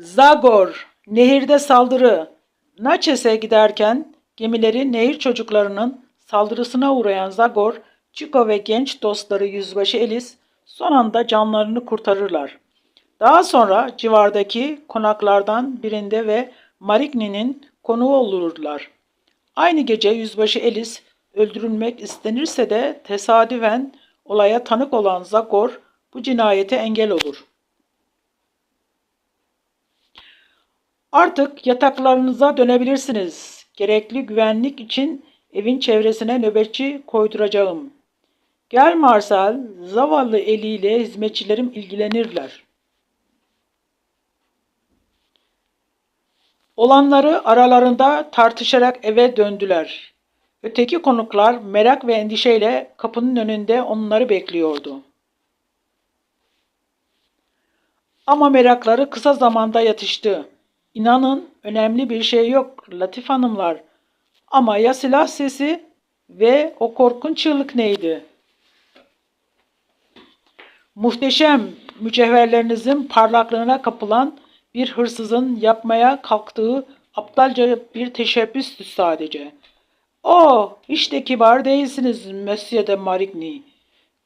Zagor, nehirde saldırı. Naçes'e giderken gemileri nehir çocuklarının saldırısına uğrayan Zagor, Chico ve genç dostları Yüzbaşı Elis son anda canlarını kurtarırlar. Daha sonra civardaki konaklardan birinde ve Marigny'nin konuğu olurlar. Aynı gece Yüzbaşı Elis öldürülmek istenirse de tesadüfen olaya tanık olan Zagor bu cinayete engel olur. Artık yataklarınıza dönebilirsiniz. Gerekli güvenlik için evin çevresine nöbetçi koyduracağım. Gel Marcel, zavallı eliyle hizmetçilerim ilgilenirler. Olanları aralarında tartışarak eve döndüler. Öteki konuklar merak ve endişeyle kapının önünde onları bekliyordu. Ama merakları kısa zamanda yatıştı. İnanın önemli bir şey yok Latif hanımlar. Ama ya silah sesi ve o korkunç çığlık neydi? Muhteşem mücevherlerinizin parlaklığına kapılan bir hırsızın yapmaya kalktığı aptalca bir teşebbüstü sadece. Oh, işte kibar değilsiniz Monsieur de Marigny.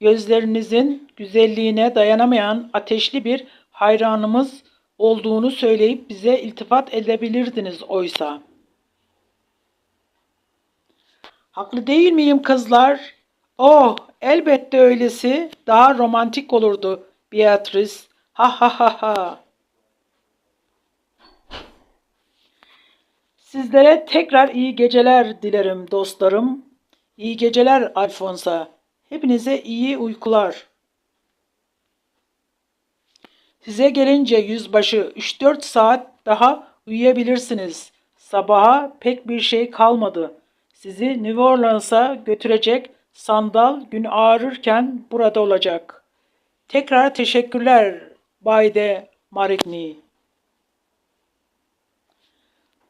Gözlerinizin güzelliğine dayanamayan ateşli bir hayranımız olduğunu söyleyip bize iltifat edebilirdiniz oysa. Haklı değil miyim kızlar? Oh, elbette öylesi daha romantik olurdu Beatrice. Ha ha ha ha. Sizlere tekrar iyi geceler dilerim dostlarım. İyi geceler Alfonsa. Hepinize iyi uykular. Size gelince yüzbaşı 3-4 saat daha uyuyabilirsiniz. Sabaha pek bir şey kalmadı. Sizi New Orleans'a götürecek sandal gün ağrırken burada olacak. Tekrar teşekkürler Bay de Marigny.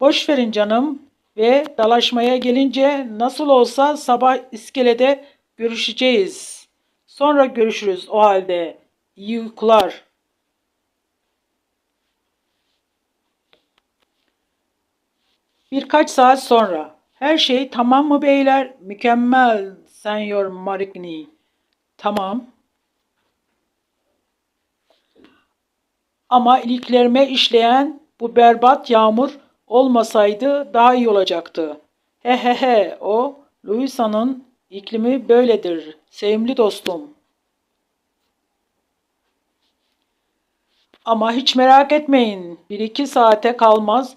Boş verin canım ve dalaşmaya gelince nasıl olsa sabah iskelede görüşeceğiz. Sonra görüşürüz o halde. İyi uykular. Birkaç saat sonra. Her şey tamam mı beyler? Mükemmel, Senyor Marigny. Tamam. Ama iliklerime işleyen bu berbat yağmur olmasaydı daha iyi olacaktı. He he he, o Louisa'nın iklimi böyledir, sevimli dostum. Ama hiç merak etmeyin, bir iki saate kalmaz,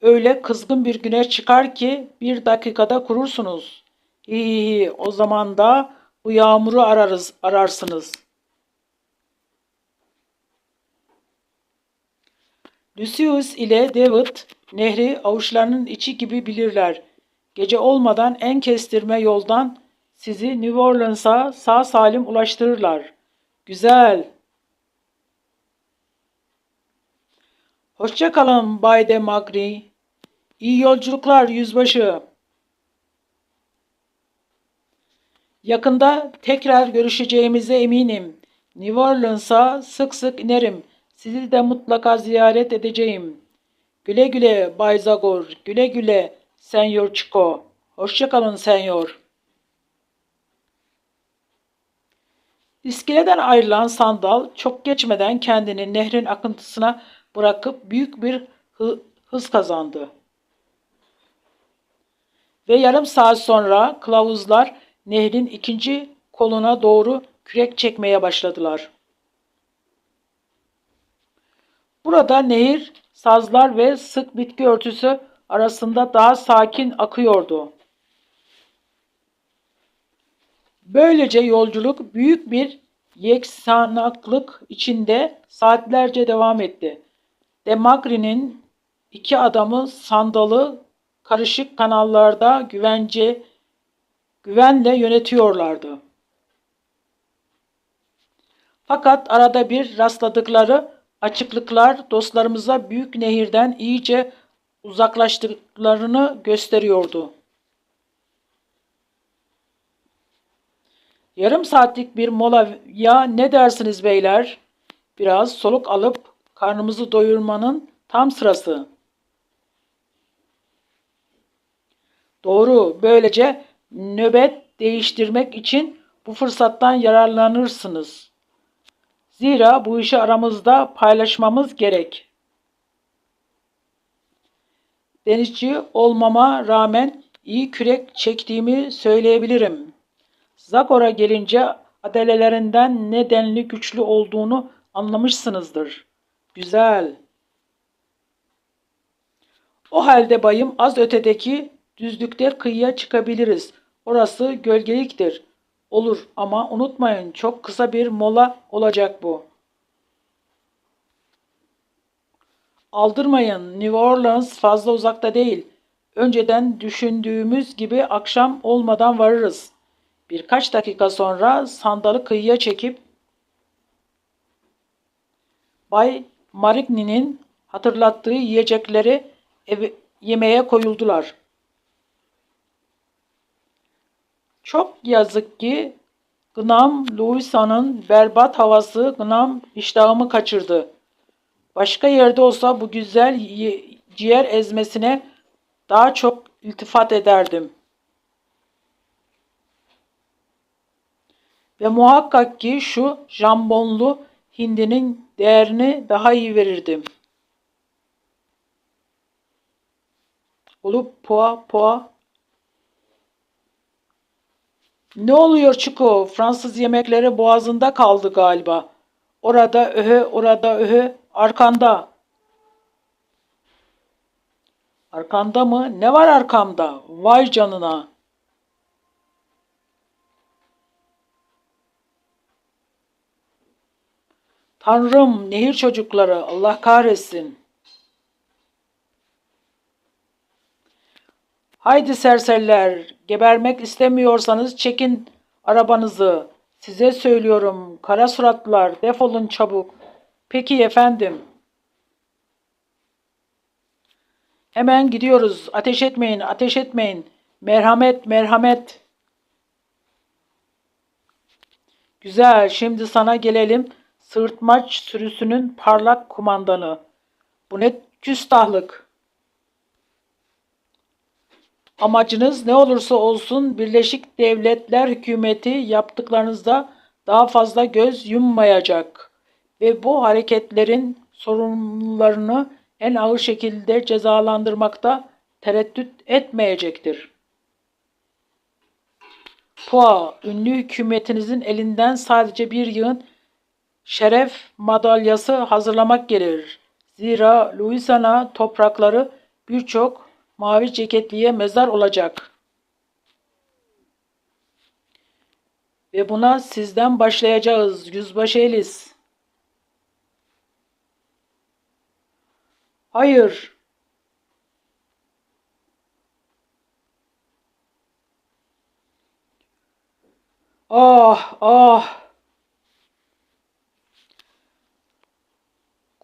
öyle kızgın bir güneş çıkar ki bir dakikada kurursunuz. İyi, o zaman da bu yağmuru ararız, ararsınız. Lucius ile David nehri avuçlarının içi gibi bilirler. Gece olmadan en kestirme yoldan sizi New Orleans'a sağ salim ulaştırırlar. Güzel. Hoşça kalın Bay de Magri. İyi yolculuklar yüzbaşı. Yakında tekrar görüşeceğimize eminim. New Orleans'a sık sık inerim. Sizi de mutlaka ziyaret edeceğim. Güle güle Bay Zagor, güle güle Senyor Chico. Hoşçakalın Senyor. İskeleden ayrılan sandal çok geçmeden kendini nehrin akıntısına bırakıp büyük bir hı- hız kazandı. Ve yarım saat sonra kılavuzlar nehrin ikinci koluna doğru kürek çekmeye başladılar. Burada nehir sazlar ve sık bitki örtüsü arasında daha sakin akıyordu. Böylece yolculuk büyük bir yeksanaklık içinde saatlerce devam etti. Demagri'nin iki adamı sandalı karışık kanallarda güvence güvenle yönetiyorlardı. Fakat arada bir rastladıkları açıklıklar dostlarımıza büyük nehirden iyice uzaklaştıklarını gösteriyordu. Yarım saatlik bir molaya ne dersiniz beyler? Biraz soluk alıp karnımızı doyurmanın Tam sırası. Doğru. Böylece nöbet değiştirmek için bu fırsattan yararlanırsınız. Zira bu işi aramızda paylaşmamız gerek. Denizci olmama rağmen iyi kürek çektiğimi söyleyebilirim. Zagor'a gelince adelelerinden ne denli güçlü olduğunu anlamışsınızdır. Güzel. O halde bayım az ötedeki düzlükte kıyıya çıkabiliriz. Orası gölgeliktir. Olur ama unutmayın çok kısa bir mola olacak bu. Aldırmayın. New Orleans fazla uzakta değil. Önceden düşündüğümüz gibi akşam olmadan varırız. Birkaç dakika sonra sandalı kıyıya çekip Bay Marigny'nin hatırlattığı yiyecekleri eve, yemeğe koyuldular. Çok yazık ki Gnam Louisa'nın berbat havası Gnam iştahımı kaçırdı. Başka yerde olsa bu güzel ciğer ezmesine daha çok iltifat ederdim. Ve muhakkak ki şu jambonlu hindinin değerini daha iyi verirdim. Olup poa poa. Ne oluyor Çiko? Fransız yemekleri boğazında kaldı galiba. Orada öhö, orada öhö, arkanda. Arkanda mı? Ne var arkamda? Vay canına. Tanrım, nehir çocukları, Allah kahretsin. Haydi serseriler, gebermek istemiyorsanız çekin arabanızı. Size söylüyorum, kara suratlılar, defolun çabuk. Peki efendim. Hemen gidiyoruz. Ateş etmeyin, ateş etmeyin. Merhamet, merhamet. Güzel, şimdi sana gelelim. Sırtmaç sürüsünün parlak kumandanı. Bu ne küstahlık. Amacınız ne olursa olsun Birleşik Devletler hükümeti yaptıklarınızda daha fazla göz yummayacak ve bu hareketlerin sorunlarını en ağır şekilde cezalandırmakta tereddüt etmeyecektir. Pua, ünlü hükümetinizin elinden sadece bir yığın şeref madalyası hazırlamak gelir. Zira Louisiana toprakları birçok mavi ceketliye mezar olacak. Ve buna sizden başlayacağız Yüzbaşı Elis. Hayır. Ah ah.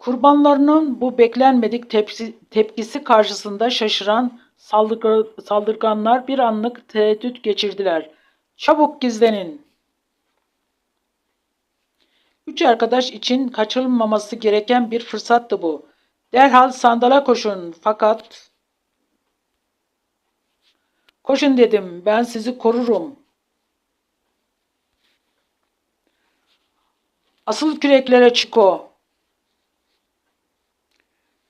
Kurbanlarının bu beklenmedik tepsi, tepkisi karşısında şaşıran saldırga, saldırganlar bir anlık tereddüt geçirdiler. Çabuk gizlenin. Üç arkadaş için kaçırılmaması gereken bir fırsattı bu. Derhal sandala koşun fakat... Koşun dedim ben sizi korurum. Asıl küreklere Çiko.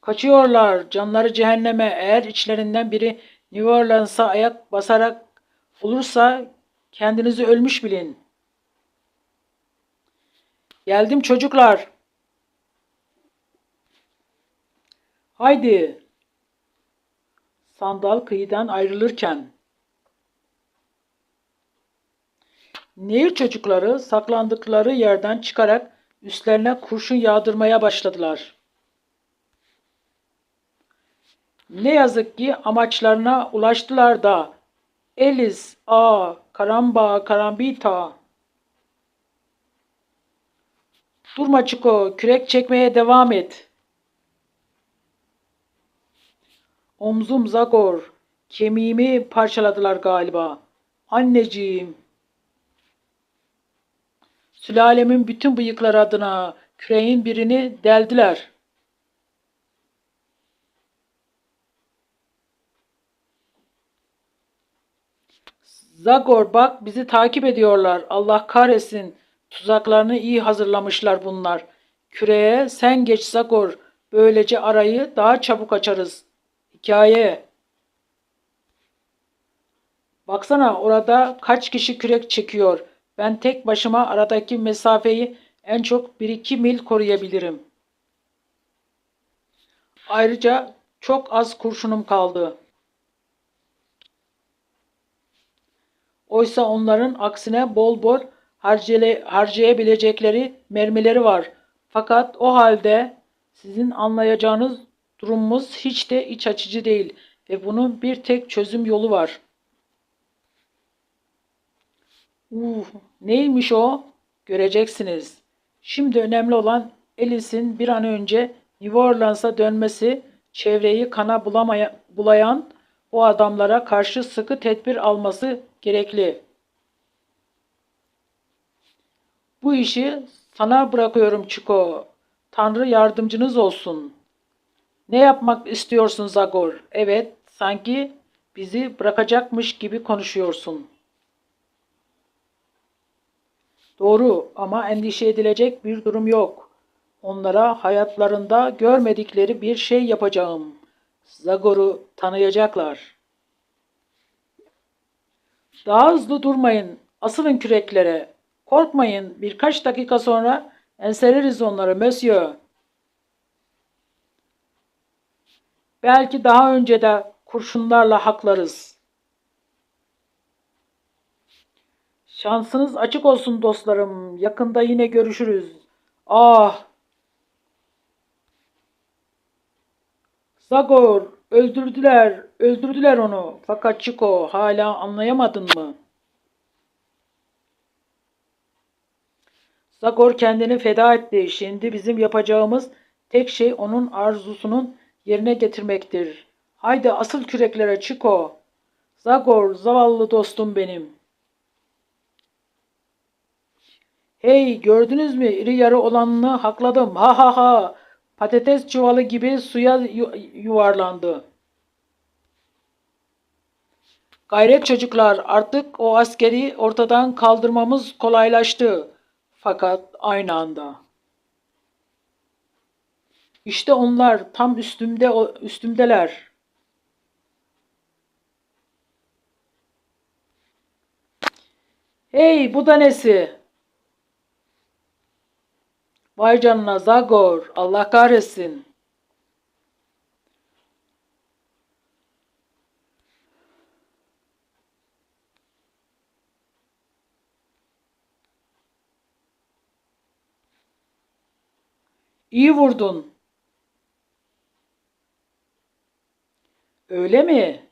Kaçıyorlar canları cehenneme eğer içlerinden biri New Orleans'a ayak basarak olursa kendinizi ölmüş bilin. Geldim çocuklar. Haydi. Sandal kıyıdan ayrılırken. Nehir çocukları saklandıkları yerden çıkarak üstlerine kurşun yağdırmaya başladılar. Ne yazık ki amaçlarına ulaştılar da Elis, A, Karamba, Karambita. Durma Çiko, kürek çekmeye devam et. Omzum Zagor, kemiğimi parçaladılar galiba. Anneciğim. Sülalemin bütün bıyıkları adına küreğin birini deldiler. Zagor bak bizi takip ediyorlar. Allah kahretsin. Tuzaklarını iyi hazırlamışlar bunlar. Küreye sen geç Zagor. Böylece arayı daha çabuk açarız. Hikaye. Baksana orada kaç kişi kürek çekiyor. Ben tek başıma aradaki mesafeyi en çok 1-2 mil koruyabilirim. Ayrıca çok az kurşunum kaldı. Oysa onların aksine bol bol harcele, harcayabilecekleri mermileri var. Fakat o halde sizin anlayacağınız durumumuz hiç de iç açıcı değil ve bunun bir tek çözüm yolu var. Uh, neymiş o? Göreceksiniz. Şimdi önemli olan Alice'in bir an önce New Orleans'a dönmesi, çevreyi kana bulamaya, bulayan o adamlara karşı sıkı tedbir alması gerekli. Bu işi sana bırakıyorum Chico. Tanrı yardımcınız olsun. Ne yapmak istiyorsun Zagor? Evet, sanki bizi bırakacakmış gibi konuşuyorsun. Doğru ama endişe edilecek bir durum yok. Onlara hayatlarında görmedikleri bir şey yapacağım. Zagor'u tanıyacaklar. Daha hızlı durmayın. Asılın küreklere. Korkmayın. Birkaç dakika sonra enseleriz onları Monsieur. Belki daha önce de kurşunlarla haklarız. Şansınız açık olsun dostlarım. Yakında yine görüşürüz. Ah! Zagor, öldürdüler, öldürdüler onu. Fakat Chico hala anlayamadın mı? Zagor kendini feda etti. Şimdi bizim yapacağımız tek şey onun arzusunun yerine getirmektir. Haydi asıl küreklere Chico. Zagor, zavallı dostum benim. Hey gördünüz mü iri yarı olanını hakladım. Ha ha ha. Patates çuvalı gibi suya yuvarlandı. Gayret çocuklar artık o askeri ortadan kaldırmamız kolaylaştı. Fakat aynı anda. İşte onlar tam üstümde üstümdeler. Hey bu da nesi? Vay canına Zagor. Allah kahretsin. İyi vurdun. Öyle mi?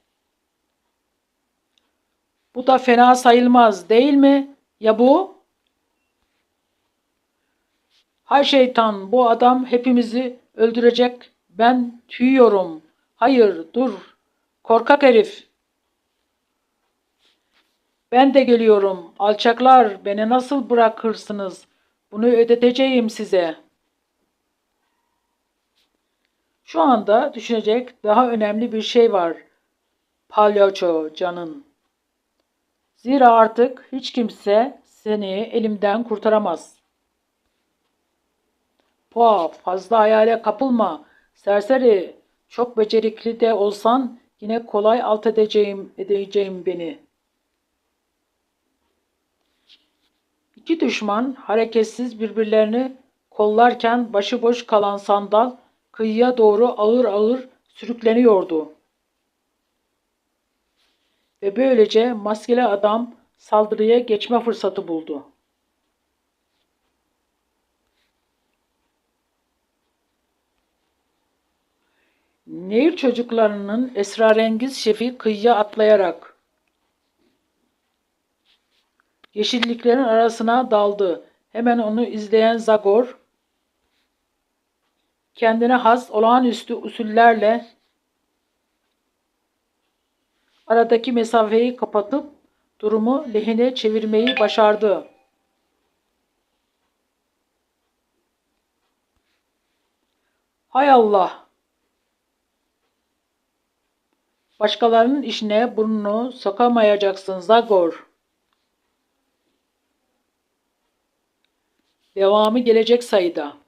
Bu da fena sayılmaz değil mi? Ya bu? Hay şeytan bu adam hepimizi öldürecek. Ben tüyüyorum. Hayır dur. Korkak herif. Ben de geliyorum. Alçaklar beni nasıl bırakırsınız? Bunu ödeteceğim size. Şu anda düşünecek daha önemli bir şey var. Palyaço canın. Zira artık hiç kimse seni elimden kurtaramaz.'' Pa fazla hayale kapılma. Serseri çok becerikli de olsan yine kolay alt edeceğim, edeceğim beni. İki düşman hareketsiz birbirlerini kollarken başıboş kalan sandal kıyıya doğru ağır ağır sürükleniyordu. Ve böylece maskeli adam saldırıya geçme fırsatı buldu. Nehir çocuklarının esrarengiz şefi kıyıya atlayarak yeşilliklerin arasına daldı. Hemen onu izleyen Zagor kendine has olağanüstü usullerle aradaki mesafeyi kapatıp durumu lehine çevirmeyi başardı. Hay Allah! Başkalarının işine burnunu sokamayacaksın Zagor. Devamı gelecek sayıda.